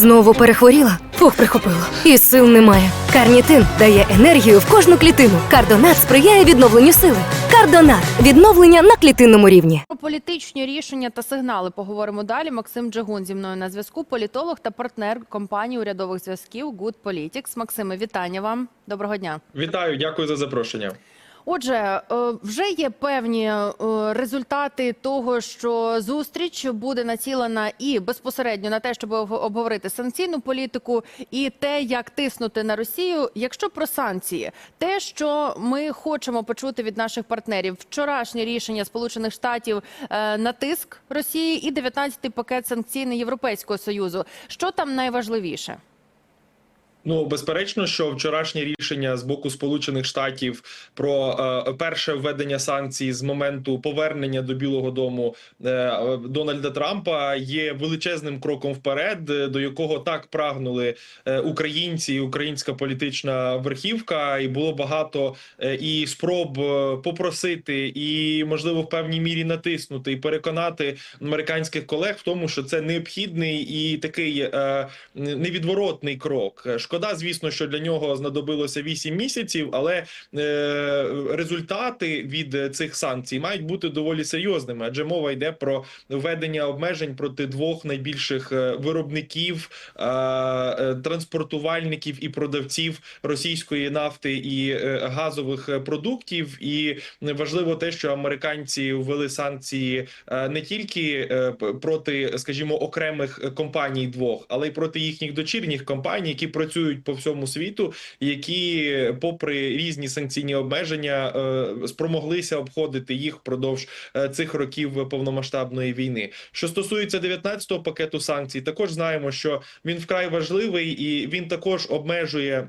Знову перехворіла? Фух, прихопило. І сил немає. Карнітин дає енергію в кожну клітину. Кардонат сприяє відновленню сили. Кардонат відновлення на клітинному рівні. Про політичні рішення та сигнали поговоримо далі. Максим Джагун зі мною на зв'язку. Політолог та партнер компанії урядових зв'язків Good Politics. Максиме, вітання вам. Доброго дня. Вітаю, дякую за запрошення. Отже, е, вже є певні е, результати того, що зустріч буде націлена і безпосередньо на те, щоб обговорити санкційну політику, і те, як тиснути на Росію. Якщо про санкції, те, що ми хочемо почути від наших партнерів, вчорашнє рішення Сполучених Штатів е, на тиск Росії і 19-й пакет санкційний Європейського союзу. Що там найважливіше? Ну безперечно, що вчорашнє рішення з боку Сполучених Штатів про е, перше введення санкцій з моменту повернення до Білого Дому е, Дональда Трампа є величезним кроком вперед, е, до якого так прагнули е, українці, і українська політична верхівка, і було багато е, і спроб е, попросити, і можливо в певній мірі натиснути і переконати американських колег в тому, що це необхідний і такий е, невідворотний крок. Шкода, звісно, що для нього знадобилося 8 місяців, але е, результати від цих санкцій мають бути доволі серйозними, адже мова йде про введення обмежень проти двох найбільших е, виробників, е, транспортувальників і продавців російської нафти і газових продуктів. І важливо те, що американці ввели санкції не тільки проти, скажімо, окремих компаній двох, але й проти їхніх дочірніх компаній, які працюють по всьому світу, які, попри різні санкційні обмеження, е, спромоглися обходити їх впродовж е, цих років повномасштабної війни. Що стосується 19-го пакету санкцій, також знаємо, що він вкрай важливий і він також обмежує.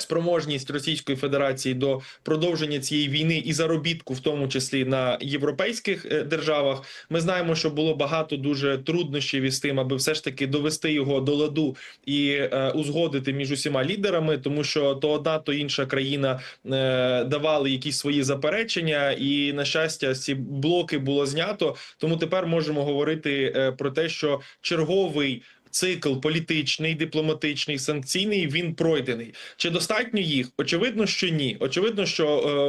Спроможність Російської Федерації до продовження цієї війни і заробітку, в тому числі на європейських е, державах, ми знаємо, що було багато дуже труднощів із тим, аби все ж таки довести його до ладу і е, узгодити між усіма лідерами, тому що то одна, то інша країна е, давали якісь свої заперечення, і на щастя, ці блоки було знято. Тому тепер можемо говорити е, про те, що черговий. Цикл політичний, дипломатичний, санкційний він пройдений. Чи достатньо їх? Очевидно, що ні. Очевидно, що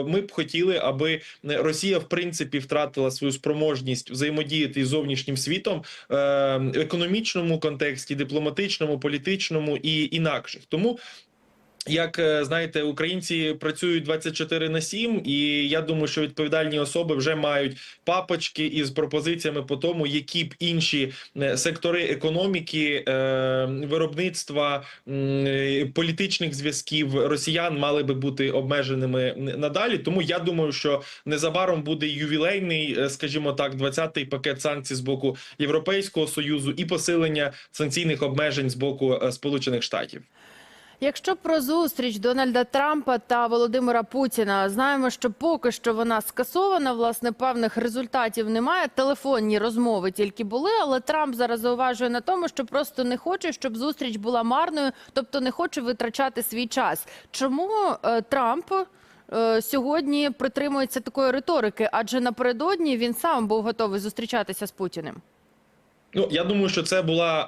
е, ми б хотіли, аби Росія в принципі втратила свою спроможність взаємодіяти з зовнішнім світом е, в економічному контексті, дипломатичному, політичному і інакших. Тому. Як е, знаєте, українці працюють 24 на 7, і я думаю, що відповідальні особи вже мають папочки із пропозиціями по тому, які б інші е, сектори економіки, е, виробництва політичних зв'язків росіян мали би бути обмеженими надалі. Тому я думаю, що незабаром буде ювілейний, скажімо так, 20-й пакет санкцій з боку Європейського союзу і посилення санкційних обмежень з боку Сполучених Штатів. Якщо про зустріч Дональда Трампа та Володимира Путіна, знаємо, що поки що вона скасована, власне, певних результатів немає. Телефонні розмови тільки були, але Трамп зараз зауважує на тому, що просто не хоче, щоб зустріч була марною, тобто не хоче витрачати свій час. Чому е, Трамп е, сьогодні притримується такої риторики? Адже напередодні він сам був готовий зустрічатися з Путіним. Ну я думаю, що це була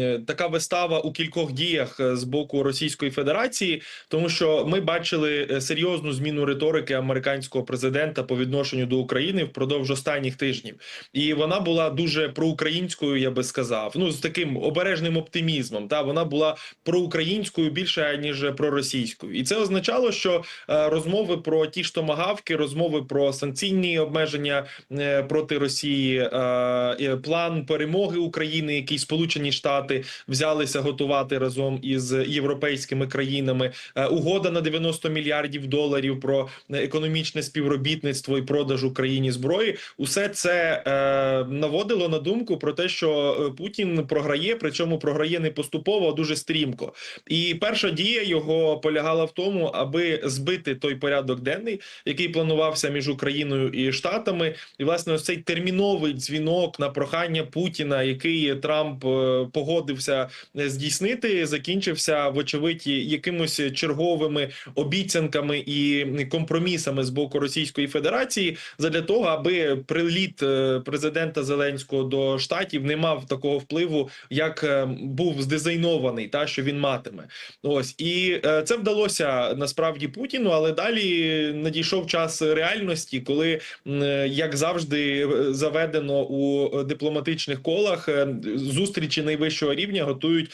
е, така вистава у кількох діях е, з боку Російської Федерації, тому що ми бачили е, серйозну зміну риторики американського президента по відношенню до України впродовж останніх тижнів, і вона була дуже проукраїнською, я би сказав. Ну з таким обережним оптимізмом. Та вона була проукраїнською більше ніж проросійською, і це означало, що е, розмови про ті ж томагавки, розмови про санкційні обмеження е, проти Росії, е, план перемоги України, який Сполучені Штати взялися готувати разом із європейськими країнами, е, угода на 90 мільярдів доларів про економічне співробітництво і продаж Україні зброї. Усе це е, наводило на думку про те, що е, Путін програє, причому програє не поступово, а дуже стрімко. І перша дія його полягала в тому, аби збити той порядок денний, який планувався між Україною і Штатами, і власне ось цей терміновий дзвінок на прохання Путіна Путіна, який Трамп е, погодився здійснити, закінчився вочевидь якимось черговими обіцянками і компромісами з боку Російської Федерації задля того, аби приліт е, президента Зеленського до штатів не мав такого впливу, як е, був здизайнований, та що він матиме. Ось і це вдалося насправді Путіну, але далі надійшов час реальності, коли як завжди заведено у дипломатичних колах е, зустрічі найвищого рівня готують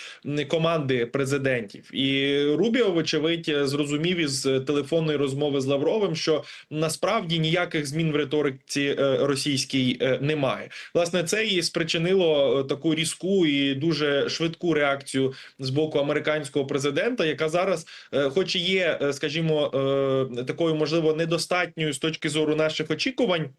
команди президентів. І Рубіо, вочевидь, зрозумів із телефонної розмови з Лавровим, що насправді ніяких змін в риториці е, російській е, немає. Власне, це і спричинило е, таку різку і дуже швидку реакцію з боку американського президента, яка зараз, е, хоч і є, е, скажімо, е, такою можливо недостатньою з точки зору наших очікувань.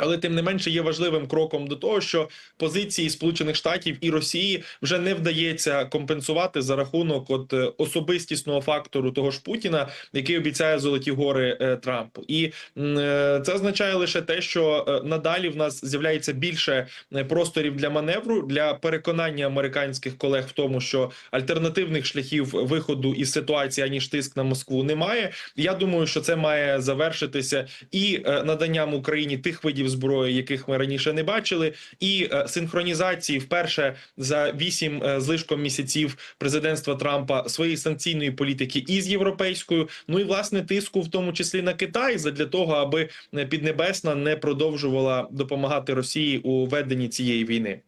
Але тим не менше є важливим кроком до того, що позиції Сполучених Штатів і Росії вже не вдається компенсувати за рахунок от е, особистісного фактору того ж Путіна, який обіцяє золоті гори е, Трампу, і е, це означає лише те, що надалі в нас з'являється більше просторів для маневру для переконання американських колег в тому, що альтернативних шляхів виходу із ситуації аніж тиск на Москву немає. Я думаю, що це має завершитися і наданням Україні тих видів зброї, яких ми раніше не бачили, і е, синхронізації вперше за вісім е, злишком місяців президентства Трампа своєї санкційної політики із європейською. Ну і власне тиску, в тому числі на Китай, задля того, аби е, Піднебесна не продовжувала допомагати Росії у веденні цієї війни.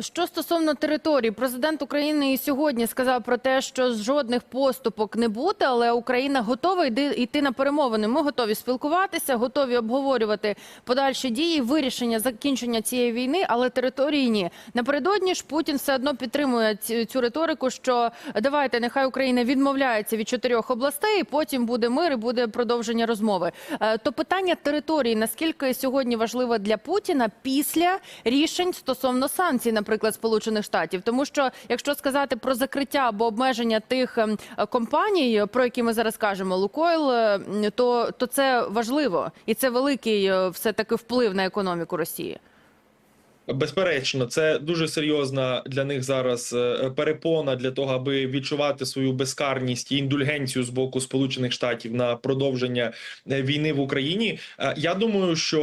Що стосовно території, президент України і сьогодні сказав про те, що жодних поступок не буде, але Україна готова йти на перемовини. Ми готові спілкуватися, готові обговорювати подальші дії, вирішення закінчення цієї війни, але території ні. Напередодні ж Путін все одно підтримує цю риторику, що давайте нехай Україна відмовляється від чотирьох областей, потім буде мир і буде продовження розмови. Е, То питання території наскільки сьогодні важливе для Путіна після рішень стосовно санкцій, наприклад, Сполучених Штатів, тому що якщо сказати про закриття або обмеження тих ем, е, компаній, про які ми зараз кажемо, Лукойл, е, то, то це важливо і це великий все таки вплив на економіку Росії. Безперечно, це дуже серйозна для них зараз е, перепона для того, аби відчувати свою безкарність і індульгенцію з боку Сполучених Штатів на продовження е, війни в Україні. Е, Я думаю, що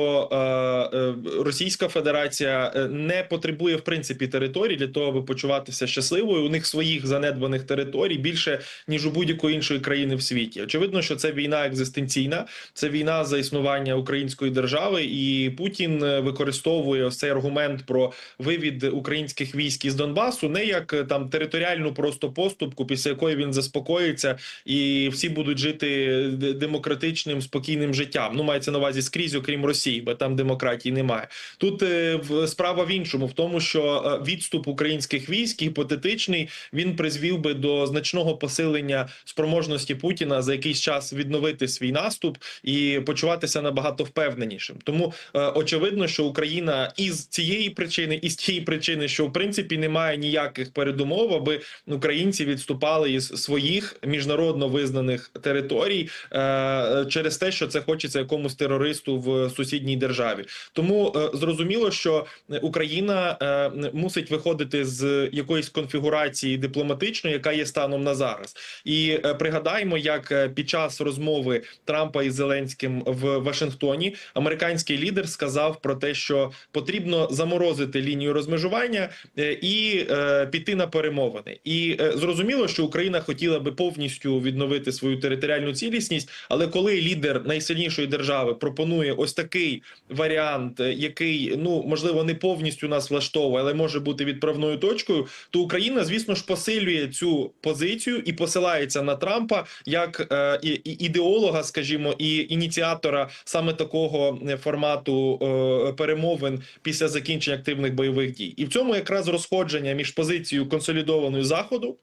Російська Федерація не потребує в принципі територій для того, аби почуватися щасливою. У них своїх занедбаних територій більше ніж у будь-якої іншої країни в світі. Очевидно, що це війна екзистенційна, це війна за існування української держави, і Путін використовує цей аргумент про вивід українських військ із Донбасу не як е, там територіальну просто поступку, після якої він заспокоїться, і всі будуть жити демократичним спокійним життям. Ну мається на увазі скрізь, окрім Росії, бо там демократії немає. Тут е, справа в іншому, в тому, що е, відступ українських військ гіпотетичний він призвів би до значного посилення спроможності Путіна за якийсь час відновити свій наступ і почуватися набагато впевненішим. Тому е, очевидно, що Україна із цієї причини, і з тієї причини, що в принципі немає ніяких передумов, аби українці відступали із своїх міжнародно визнаних територій е, через те, що це хочеться якомусь терористу в сусідній державі. Тому е, зрозуміло, що Україна е, мусить виходити з якоїсь конфігурації дипломатичної, яка є станом на зараз. І е, пригадаємо, як е, під час розмови Трампа із Зеленським в Вашингтоні американський лідер сказав про те, що потрібно заморозити лінію розмежування е, і е, піти на перемовини. І е, зрозуміло, що Україна хотіла би повністю відновити свою територіальну цілісність, але коли лідер найсильнішої держави пропонує ось такий варіант, який ну можливо не повністю нас влаштовує, але може бути відправною точкою, то Україна, звісно ж, посилює цю позицію і посилається на Трампа як е, ідеолога, скажімо, і ініціатора саме такого формату е, перемовин після закінчення активних бойових дій, і в цьому якраз розходження між позицією консолідованою заходу.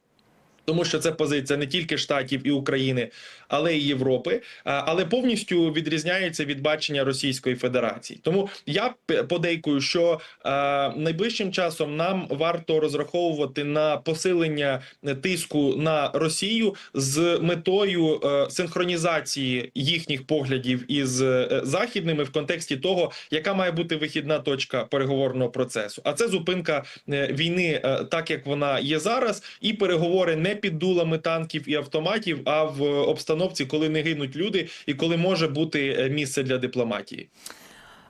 Тому що це позиція не тільки штатів і України, але й Європи, але повністю відрізняється від бачення Російської Федерації. Тому я подейкую, що найближчим часом нам варто розраховувати на посилення тиску на Росію з метою е, синхронізації їхніх поглядів із е, західними в контексті того, яка має бути вихідна точка переговорного процесу. А це зупинка е, війни, так як вона є зараз, і переговори не під дулами танків і автоматів, а в обстановці, коли не гинуть люди, і коли може бути е, місце для дипломатії.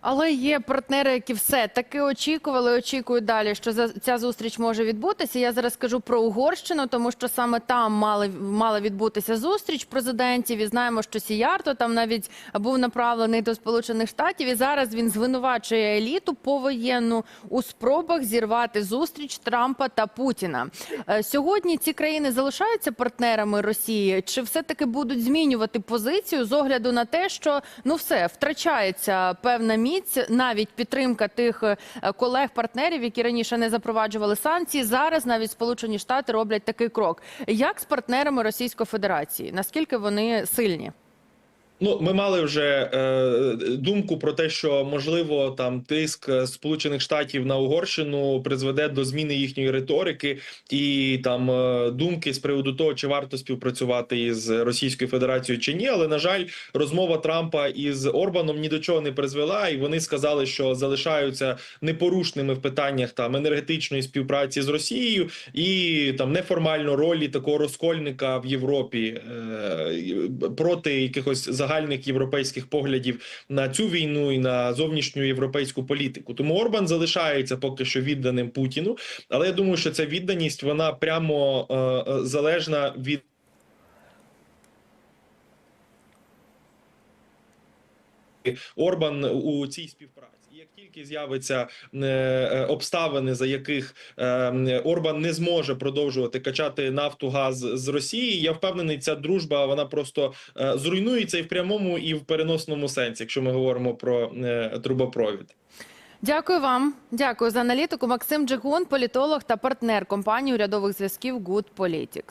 Але є партнери, які все таки очікували, очікують далі, що ця зустріч може відбутися. Я зараз скажу про Угорщину, тому що саме там мали мала відбутися зустріч президентів. І знаємо, що Сіярто там навіть був направлений до Сполучених Штатів. І зараз він звинувачує еліту повоєнну у спробах зірвати зустріч Трампа та Путіна. Е, Сьогодні ці країни залишаються партнерами Росії, чи все таки будуть змінювати позицію з огляду на те, що ну все втрачається певна міць, навіть підтримка тих е, колег-партнерів, які раніше не запроваджували санкції. Зараз навіть Сполучені Штати роблять такий крок. Як з партнерами Російської Федерації? Наскільки вони сильні? Ну, ми мали вже е, думку про те, що можливо там тиск Сполучених Штатів на Угорщину призведе до зміни їхньої риторики і там е, думки з приводу того, чи варто співпрацювати із Російською Федерацією чи ні. Але на жаль, розмова Трампа із Орбаном ні до чого не призвела, і вони сказали, що залишаються непорушними в питаннях там енергетичної співпраці з Росією і там неформально ролі такого розкольника в Європі е, проти якихось загальних європейських поглядів на цю війну і на зовнішню європейську політику. Тому Орбан залишається поки що відданим Путіну, але я думаю, що ця відданість вона прямо е, е, залежна від. Орбан у цій співпраці. Тільки з'явиться е, е, обставини, за яких е, Орбан не зможе продовжувати качати нафту газ з Росії, я впевнений, ця дружба вона просто зруйнується і в прямому, і в переносному сенсі, якщо ми говоримо про трубопровід. Дякую вам. Дякую за аналітику. Максим Джигун, політолог та партнер компанії урядових зв'язків Good Politics.